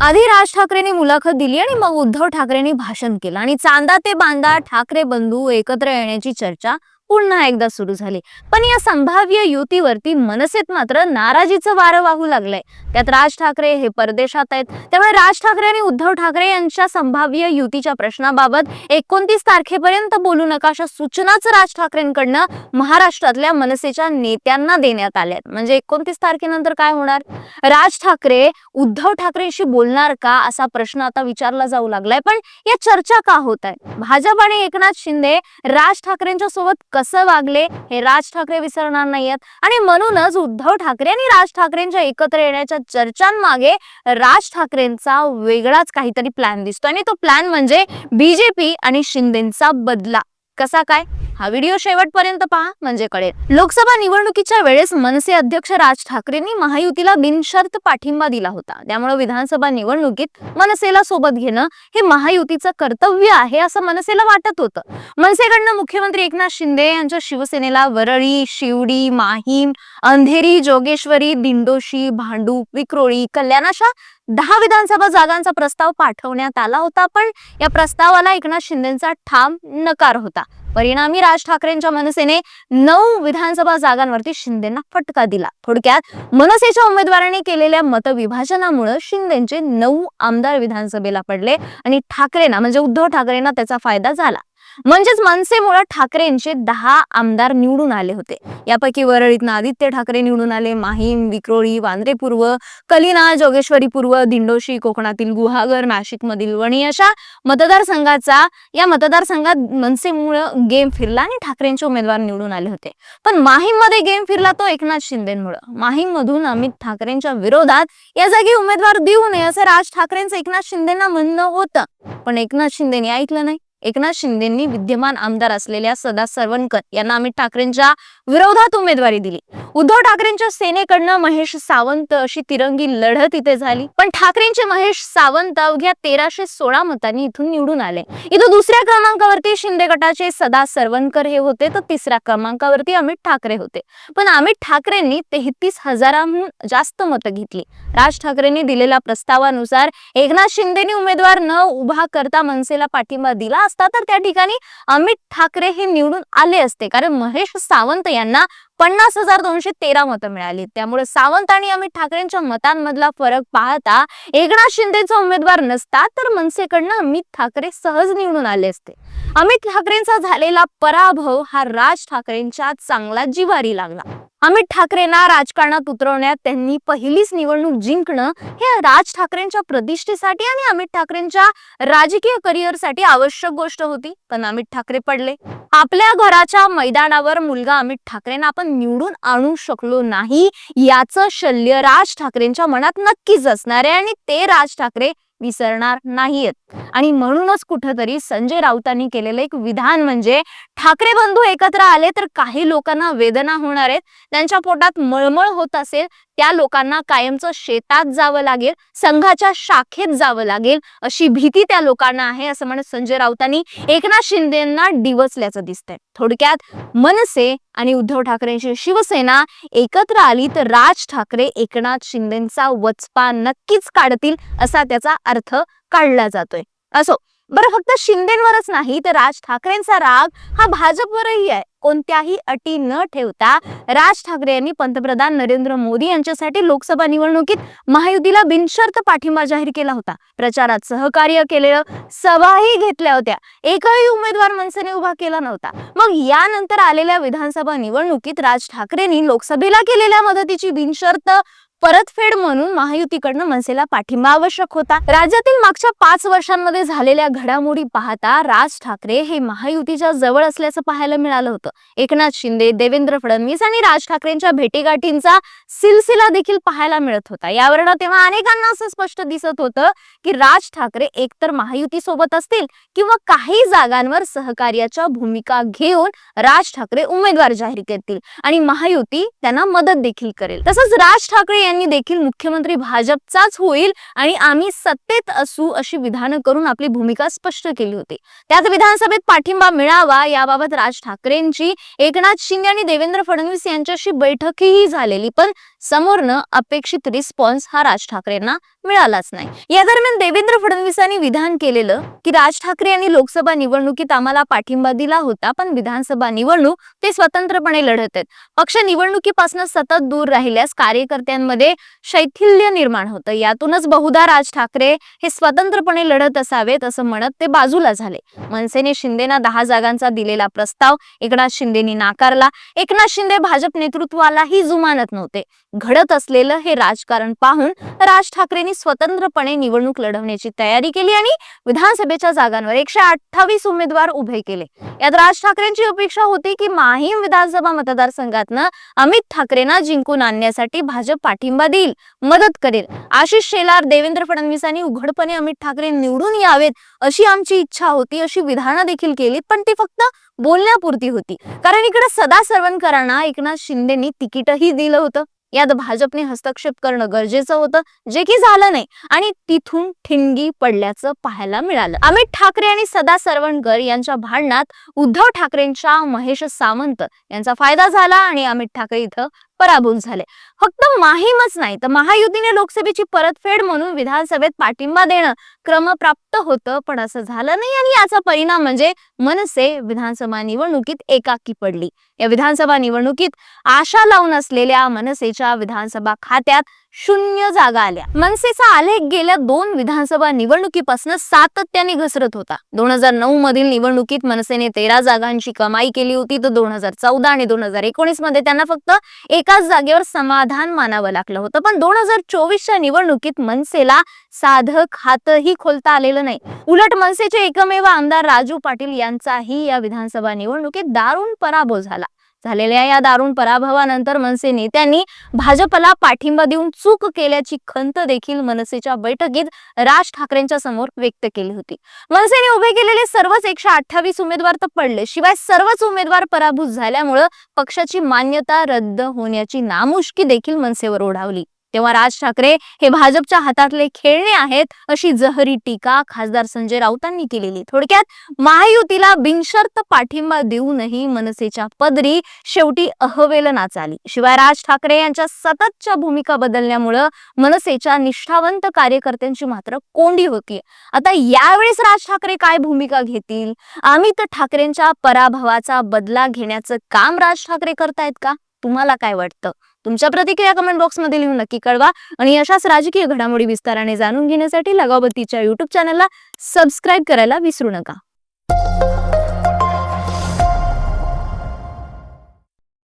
आधी राज ठाकरेंनी मुलाखत दिली आणि मग उद्धव ठाकरेंनी भाषण केलं. आणि चांदा ते बांदा ठाकरे बंधू एकत्र येण्याची चर्चा पुन्हा एकदा सुरू झाली. पण या संभाव्य युतीवरती मनसेत मात्र नाराजीचं वारं वाहू लागलंय. त्यात राज ठाकरे हे परदेशात आहेत. त्यामुळे राज ठाकरे आणि उद्धव ठाकरे यांच्या संभाव्य युतीच्या प्रश्नाबाबत एकोणतीस तारखेपर्यंत बोलू नका अशा सूचनाच राज ठाकरेंकडनं महाराष्ट्रातल्या मनसेच्या नेत्यांना देण्यात आल्या आहेत. म्हणजे एकोणतीस तारखेनंतर काय होणार? राज ठाकरे उद्धव ठाकरेंशी बोलणार का असा प्रश्न आता विचारला जाऊ लागलाय. पण या चर्चा का होत आहे? भाजप आणि एकनाथ शिंदे राज ठाकरेंच्या सोबत कसं वागले हे राज ठाकरे विसरणार नाहीयेत. आणि म्हणूनच उद्धव ठाकरे आणि राज ठाकरेंच्या एकत्र येण्याच्या चर्चांमागे राज ठाकरेंचा वेगळाच काहीतरी प्लॅन दिसतो आणि तो प्लॅन म्हणजे बीजेपी आणि शिंदेचा बदला. कसा काय? हा व्हिडिओ शेवटपर्यंत पहा म्हणजे कळेल. लोकसभा निवडणुकीच्या वेळेस मनसे अध्यक्ष राज ठाकरेंनी महायुतीला बिनशर्त पाठिंबा दिला होता. त्यामुळे विधानसभा निवडणुकीत मनसेला सोबत घेणं हे महायुतीचं कर्तव्य आहे असं मनसेला वाटत होतं. मनसेकडनं मुख्यमंत्री एकनाथ शिंदे यांच्या शिवसेनेला वरळी शिवडी माहीम अंधेरी जोगेश्वरी दिंडोशी भांडूप विक्रोळी कल्याण अशा दहा विधानसभा जागांचा प्रस्ताव पाठवण्यात आला होता. पण या प्रस्तावाला एकनाथ शिंदेचा ठाम नकार होता. परिणामी राज ठाकरेंच्या मनसेने नऊ विधानसभा जागांवरती शिंदेना फटका दिला. थोडक्यात मनसेच्या उमेदवारांनी केलेल्या मतविभाजनामुळे शिंदेचे नऊ आमदार विधानसभेला पडले आणि ठाकरेंना म्हणजे उद्धव ठाकरेंना त्याचा फायदा झाला. म्हणजेच मनसेमुळे ठाकरेंचे दहा आमदार निवडून आले होते. यापैकी वरळीतनं आदित्य ठाकरे निवडून आले माहीम विक्रोळी वांद्रे पूर्व कलिना जोगेश्वरी पूर्व दिंडोशी कोकणातील गुहागर नाशिक मधील वणी अशा मतदारसंघाचा या मतदारसंघात मनसेमुळे गेम फिरला आणि ठाकरेंचे उमेदवार निवडून आले होते. पण माहीममध्ये गेम फिरला तो एकनाथ शिंदेमुळे. माहीम मधून अमित ठाकरेंच्या विरोधात या जागी उमेदवार देऊ नये असं राज ठाकरेंचं एकनाथ शिंदेना म्हणणं होतं. पण एकनाथ शिंदेने ऐकलं नाही. एकनाथ शिंदेंनी विद्यमान आमदार असलेल्या सदा सरवणकर यांना अमित ठाकरेंच्या विरोधात उमेदवारी दिली. उद्धव ठाकरेंच्या सेनेकडनं महेश सावंत अशी तिरंगी लढत इथे झाली. पण ठाकरेंचे महेश सावंत अवघ्या तेराशे सोळा मतांनी इथून निवडून आले. इथं दुसऱ्या क्रमांकावरती शिंदे गटाचे सदा सरवणकर हे होते तर तिसऱ्या क्रमांकावरती अमित ठाकरे होते. पण अमित ठाकरेंनी तेहतीस हजारांहून जास्त मतं घेतली. राज ठाकरेंनी दिलेल्या प्रस्तावानुसार एकनाथ शिंदेनी उमेदवार न उभा करता मनसेला पाठिंबा दिला असता तर त्या ठिकाणी अमित ठाकरे हे निवडून आले असते. कारण महेश सावंत यांना पन्नास हजार दोनशे तेरा मतं मिळाली. त्यामुळे सावंत आणि अमित ठाकरेंच्या मतांमधला फरक पाहता एकनाथ शिंदेचा उमेदवार नसता तर मनसेकडनं अमित ठाकरे सहज निवडून आले असते. अमित ठाकरेंचा झालेला पराभव हा राज ठाकरेंच्या चांगला जिवारी लागला. अमित ठाकरेंना राजकारणात उतरवण्यात त्यांनी पहिलीच निवडणूक जिंकणं हे राज ठाकरेंच्या प्रतिष्ठेसाठी आणि अमित ठाकरेंच्या राजकीय करिअरसाठी आवश्यक गोष्ट होती. पण अमित ठाकरे पडले. आपल्या घराच्या मैदानावर मुलगा अमित ठाकरेंना आपण निवडून आणू शकलो नाही. याचं शल्य राज ठाकरेंच्या मनात नक्कीच असणार आहे आणि ते राज ठाकरे विसरणार नाहीयेत. आणि म्हणूनच कुठंतरी संजय राऊतांनी केलेलं एक विधान म्हणजे ठाकरे बंधू एकत्र आले तर काही लोकांना वेदना होणार आहेत. त्यांच्या पोटात मळमळ होत असेल त्या लोकांना कायमचं शेतात जावं लागेल संघाच्या शाखेत जावं लागेल अशी भीती त्या लोकांना आहे असं म्हणत संजय राऊतांनी एकनाथ शिंदेना डिवचल्याचं दिसतंय. थोडक्यात मनसे आणि उद्धव ठाकरेंची शिवसेना एकत्र आली तर राज ठाकरे एकनाथ शिंदेचा वचपा नक्कीच काढतील असा त्याचा अर्थ काढला जातोय. असो बरं फक्त शिंदेवरच नाही तर राज ठाकरेंचा राग हा भाजपवरही आहे. कोणत्याही अटी न ठेवता राज ठाकरे यांनी पंतप्रधान नरेंद्र मोदी यांच्यासाठी लोकसभा निवडणुकीत महायुतीला बिनशर्त पाठिंबा जाहीर केला होता. प्रचारात सहकार्य केलेलं सभाही घेतल्या होत्या. एकही उमेदवार मनसेने उभा केला नव्हता. मग यानंतर आलेल्या विधानसभा निवडणुकीत राज ठाकरेंनी लोकसभेला केलेल्या मदतीची बिनशर्त परतफेड म्हणून महायुतीकडनं मनसेला पाठिंबा आवश्यक होता. राज्यातील मागच्या पाच वर्षांमध्ये झालेल्या घडामोडी पाहता राज ठाकरे हे महायुतीच्या जवळ असल्याचं पाहायला मिळालं होतं. एकनाथ शिंदे देवेंद्र फडणवीस आणि राज ठाकरेंच्या भेटीगाठींचा सिलसिला देखील पाहायला मिळत होता. यावरनं तेव्हा अनेकांना असं स्पष्ट दिसत होतं की राज ठाकरे एकतर महायुती सोबत असतील किंवा काही जागांवर सहकार्याच्या भूमिका घेऊन राज ठाकरे उमेदवार जाहीर करतील आणि महायुती त्यांना मदत देखील करेल. तसंच राज ठाकरे यांनी देखील मुख्यमंत्री भाजपचाच होईल आणि आम्ही सत्तेत असू अशी विधानं करून आपली भूमिका स्पष्ट केली होती. त्यात विधानसभेत पाठिंबा मिळावा याबाबत राज ठाकरेंची एकनाथ शिंदे आणि देवेंद्र फडणवीस यांच्याशी बैठकही झालेली पण समोरनं अपेक्षित रिस्पॉन्स हा राज ठाकरेंना मिळालाच नाही. या दरम्यान देवेंद्र फडणवीसांनी विधान केलेलं की राज ठाकरे यांनी लोकसभा निवडणुकीत आम्हाला पाठिंबा दिला होता पण विधानसभा निवडणूक ते स्वतंत्रपणे लढत आहेत. पक्ष निवडणुकीपासून सतत दूर राहिल्यास कार्यकर्त्यांमध्ये शैथिल्य निर्माण होतं. यातूनच बहुधा राज ठाकरे हे स्वतंत्रपणे लढत असावेत असं म्हणत ते बाजूला झाले. मनसेने शिंदेना दहा जागांचा दिलेला प्रस्ताव एकनाथ शिंदेनी नाकारला. एकनाथ शिंदे भाजप नेतृत्वालाही जुमानत नव्हते. घडत असलेलं हे राजकारण पाहून राज ठाकरेंनी स्वतंत्रपणे निवडणूक लढवण्याची तयारी केली आणि विधानसभेच्या जागांवर एकशे अठ्ठावीस उमेदवार उभे केले. यात राज ठाकरेंची अपेक्षा होती की माहीम विधानसभा मतदारसंघातनं अमित ठाकरेंना जिंकून आणण्यासाठी भाजप पाठी पाठिंबा देईल मदत करेल. आशिष शेलार देवेंद्र फडणवीसांनी उघडपणे अमित ठाकरे निवडून यावेत अशी आमची इच्छा होती अशी विधानं देखील केली पण ती फक्त बोलण्यापुरती होती. कारण इकडे सदा सरवणकरांना एकनाथ शिंदेनी तिकीटही दिलं होतं. यात भाजपने हस्तक्षेप करणं गरजेचं होतं जे की झालं नाही. आणि तिथून ठिणगी पडल्याचं पाहायला मिळालं. अमित ठाकरे आणि सदा सरवणकर यांच्या भांडणात उद्धव ठाकरेंच्या महेश सावंत यांचा फायदा झाला आणि अमित ठाकरे इथं पराभूत झाले. फक्त माहीमच नाही तर महायुतीने लोकसभेची परतफेड म्हणून विधानसभेत पाठिंबा देणं क्रमप्राप्त होतं पण असं झालं नाही आणि याचा परिणाम म्हणजे मनसे विधानसभा निवडणुकीत एकाकी पडली. या विधानसभा निवडणुकीत आशा लावून असलेल्या मनसेच्या विधानसभा खात्यात शून्य जागा आल्या. मनसेचा आलेख गेल्या दोन विधानसभा निवडणुकीपासून सातत्याने घसरत होता. दोन हजार नऊ मधील निवडणुकीत मनसेने तेरा जागांची कमाई केली होती तर दोन हजार चौदा आणि दोन हजार एकोणीसमध्ये त्यांना फक्त एक एकाच जागेवर समाधान मानावं लागलं होतं. पण दोन हजार चोवीसच्या निवडणुकीत मनसेला साधं खातही खोलता आलेलं नाही. उलट मनसेचे एकमेव आमदार राजू पाटील यांचाही या विधानसभा निवडणुकीत दारुण पराभव झाला. झालेल्या या दारुण पराभवानंतर मनसे नेत्यांनी भाजपला पाठिंबा देऊन चूक केल्याची खंत देखील मनसेच्या बैठकीत राज ठाकरेंच्या समोर व्यक्त केली होती. मनसेने उभे केलेले सर्वच एकशे अठ्ठावीस उमेदवार तर पडले. शिवाय सर्वच उमेदवार पराभूत झाल्यामुळं पक्षाची मान्यता रद्द होण्याची नामुष्की देखील मनसेवर ओढावली. तेव्हा राज ठाकरे हे भाजपच्या हातातले खेळणे आहेत अशी जहरी टीका खासदार संजय राऊतांनी केलेली. थोडक्यात महायुतीला बिनशर्त पाठिंबा देऊनही मनसेच्या पदरी शेवटी अहवेलनाच आली. शिवाय राज ठाकरे यांच्या सततच्या भूमिका बदलण्यामुळं मनसेच्या निष्ठावंत कार्यकर्त्यांची मात्र कोंडी होती. आता यावेळेस राज ठाकरे काय भूमिका घेतील? अमित ठाकरेंच्या पराभवाचा बदला घेण्याचं काम राज ठाकरे करतायत का? तुम्हाला काय वाटतं? तुमच्या प्रतिक्रिया कमेंट बॉक्समध्ये लिहून नक्की कळवा आणि अशाच राजकीय घडामोडी विस्ताराने जाणून घेण्यासाठी लगावतीच्या युट्यूब चॅनलला सबस्क्राईब करायला विसरू नका.